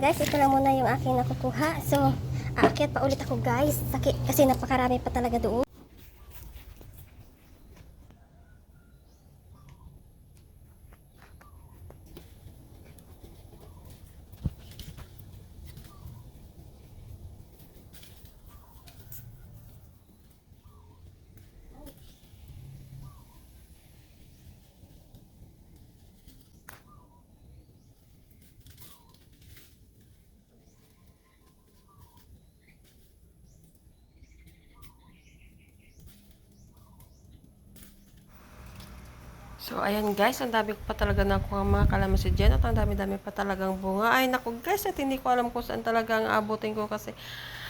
guys, ito lang muna yung aking nakukuha. So, aakyat pa ulit ako guys. Saki, kasi napakarami pa talaga doon. So, ayan guys, ang dami ko pa talaga nakuha mga kalamansi dyan at ang dami-dami pa talagang bunga. Ay, naku guys, at hindi ko alam kung saan talagang abutin ko kasi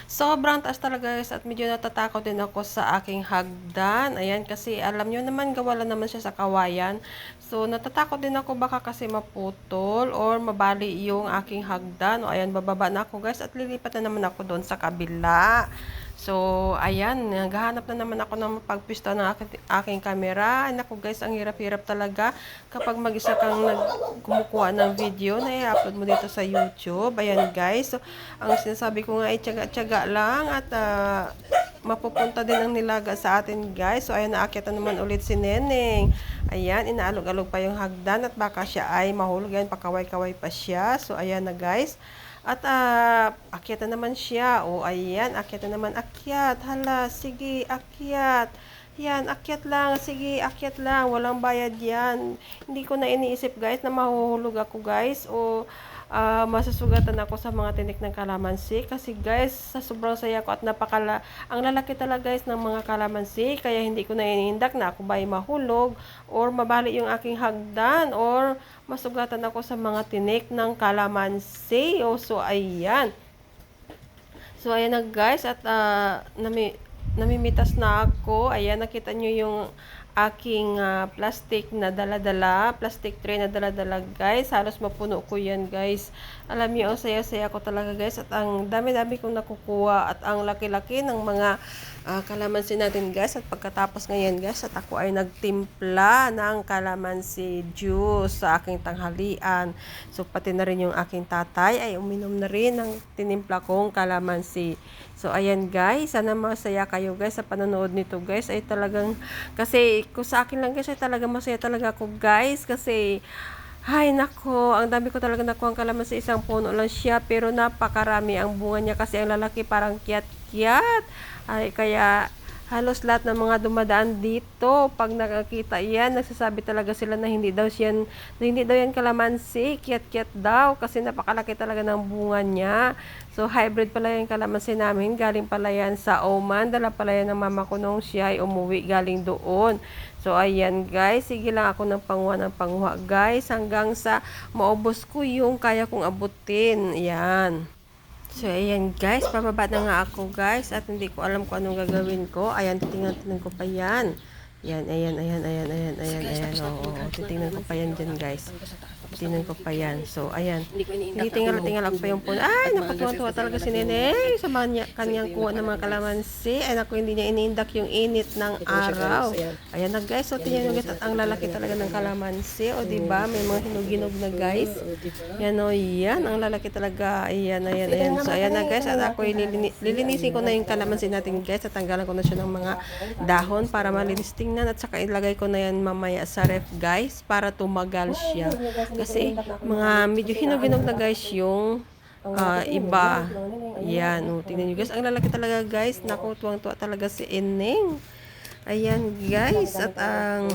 sobrang taas talaga guys at medyo natatakot din ako sa aking hagdan. Ayan, kasi alam nyo naman, gawa lang naman siya sa kawayan. So, natatakot din ako baka kasi maputol or mabali yung aking hagdan. O, ayan, bababa na ako guys at lilipat na naman ako doon sa kabila. So, ayan, naghahanap na naman ako ng pagpista ng aking, aking camera. Naku guys, ang hirap-hirap talaga kapag mag-isa kang nag kumukuha ng video na i-upload mo dito sa YouTube. Ayan guys, so, ang sinasabi ko nga ay tiyaga-tiyaga lang at ah, mapupunta din ang nilaga sa atin guys. So, ayan, naakyat na naman ulit si Neneng. Ayan, inaalog-alog pa yung hagdan at baka siya ay mahulog. Ayan, pakaway-kaway pa siya. So, ayan na guys. At uh, akyat na naman siya. O, ayan, akyat na naman. Akyat, hala, sige, akyat. Yan, akyat lang. Sige, akyat lang. Walang bayad yan. Hindi ko na iniisip, guys, na mahuhulog ako, guys. O, ah, masasugatan ako sa mga tinik ng kalamansi. Kasi, guys, sa sobrang saya ko at napakala... Ang lalaki talaga, guys, ng mga kalamansi. Kaya hindi ko na iniindak na ako ba mahulog or mabali yung aking hagdan or masugatan ako sa mga tinik ng kalamansi. O, so, ayan. So, ayan na guys. At ah, nami, namimitas na ako. Ayan, nakita nyo yung aking ah, plastic na dala-dala. Plastic tray na dala-dala guys. Halos mapuno ko yan guys. Alam niyo, ang saya-saya ko talaga guys. At ang dami-dami kong nakukuha. At ang laki-laki ng mga ah, kalamansi natin guys. At pagkatapos ngayon guys, at ako ay nagtimpla ng kalamansi juice sa aking tanghalian. So pati na rin yung aking tatay ay uminom na rin ng tinimpla kong kalamansi. So ayan guys, sana masaya kayo guys sa panonood nito guys. Ay talagang, kasi kung sa akin lang guys ay talagang masaya talaga ako guys. Kasi ay, nako, ang dami ko talaga nakuha ang kalamansi isang puno lang siya, pero napakarami ang bunga niya kasi ang lalaki parang kiyat-kiyat. Ay, kaya halos lahat ng mga dumadaan dito, pag nakakita yan, nagsasabi talaga sila na hindi daw siya, na hindi daw yan kalamansi, kiyat-kiyat daw, kasi napakalaki talaga ng bunga niya. So, hybrid pala yung kalamansi namin, galing pala yan sa Oman, dala pala yan ng mama ko nung siya ay umuwi galing doon. So, ayan guys, sige lang ako ng panguha ng panguha guys, hanggang sa maubos ko yung kaya kong abutin. Ayan. So, ayan guys, pababa na nga ako guys at hindi ko alam kung anong gagawin ko. Ayan, titingnan-tingnan ko pa yan. Ayan, ayan, ayan, ayan, ayan, ayan, ayan. Oo, titingnan ko pa yan dyan guys. Titingnan ko pa yan. So, ayan. Hindi tingala-tingala ko pa yung puno. Ay, naputuwa talaga si Neneng sa mga kanyang kuha ng mga kalamansi. Ay, naku, hindi niya iniindak yung init ng araw. Ayan na guys, so tingnan nyo guys, at ang lalaki talaga ng kalamansi. O, di ba May mga hinog-hinog na guys. Yan o, yan. Ang lalaki talaga. Ayan, ayan, ayan. So, ayan na guys. At ako, ililini- lilinisin ko na yung kalamansi natin guys. At tanggalan ko na siya ng mga dahon para malinis tingnan. At saka ilagay ko na yan mamaya sa ref guys para tumagal siya. Kasi mga medyo hinog-hinog na guys yung ah, iba. Yan. O, tingnan nyo guys. Ang lalaki talaga guys. Naku, tuwang-tuwa talaga si Eneng. Ayan guys. At ang...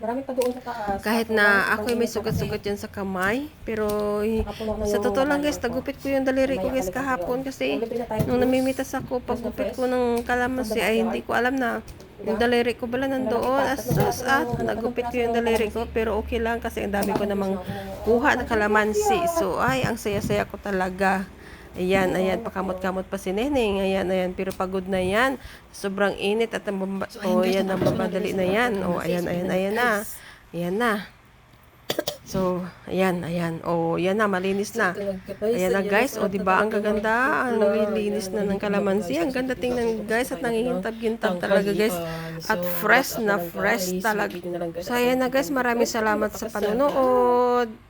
Marami pa doon sa taas. Kahit na ako may sugat-sugat yan sa kamay. Pero eh, sa totoo lang guys, nagupit ko yung daliri ko guys kahapon kasi nung namimitas ako, paggupit ko ng kalamansi ay hindi ko alam na yung daliri ko bala nandoon. Asus at nagupit ko yung daliri ko pero okay lang kasi ang dami ko namang kuha na kalamansi. So ay, ang saya-saya ko talaga. Ayan, ayan, pakamot-kamot pa si Neneng. Ayan, ayan, pero pagod na yan. Sobrang init at ang bamba, oh, yan, ang babadali na yan. Oh, ayan, ayan, ayan na. Ayan na. So, ayan, ayan. Oh, yan na, malinis na. Ayan na guys, o di ba ang gaganda, ang nililinis na ng kalamansi. Ang ganda tingnan guys at nangihintab-gintab talaga guys. At fresh na fresh talaga. So ayan na guys, maraming salamat sa panonood.